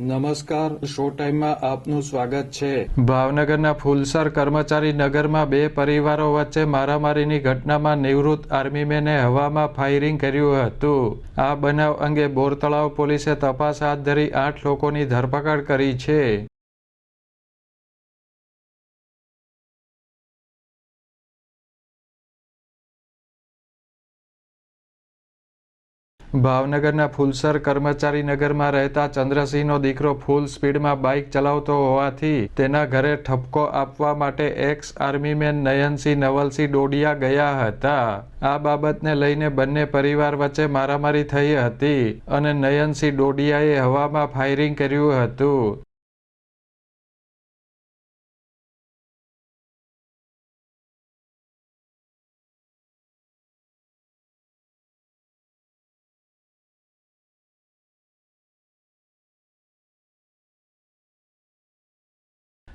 નમસ્કાર, શો ટાઈમમાં આપનું સ્વાગત છે. ભાવનગરના ફુલસર કર્મચારી નગરમાં બે પરિવારો વચ્ચે મારામારીની ઘટનામાં નિવૃત્ત આર્મીમેને હવામાં ફાયરિંગ કર્યું હતું. આ બનાવ અંગે બોરતળાવ પોલીસે તપાસ હાથ ધરી આઠ લોકોની ધરપકડ કરી છે. ભાવનગરના ફુલસર કર્મચારી નગરમાં રહેતા ચંદ્રસિંહનો દીકરો ફૂલ સ્પીડમાં બાઇક ચલાવતો હોવાથી તેના ઘરે ઠપકો આપવા માટે ex army man Nayansinh Navalsinh Dodiya ગયા હતા. આ બાબતને લઈને બંને પરિવાર વચ્ચે મારામારી થઈ હતી અને નયનસિંહ ડોડિયાએ હવામાં ફાયરિંગ કર્યું હતું.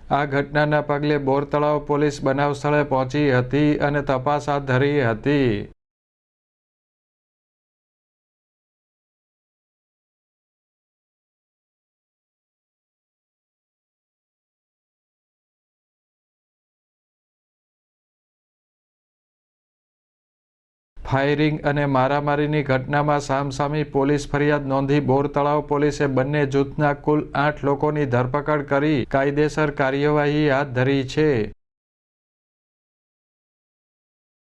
આ ઘટનાના પગલે બોરતળાવ પોલીસ બનાવ સ્થળે પહોંચી હતી અને તપાસ હાથ ધરી હતી. ફાયરિંગ અને મારામારીની ઘટનામાં સામસામી પોલીસ ફરિયાદ નોંધી બોરતળાવ પોલીસે બંને જૂથના કુલ આઠ લોકોની ધરપકડ કરી કાયદેસર કાર્યવાહી હાથ ધરી છે.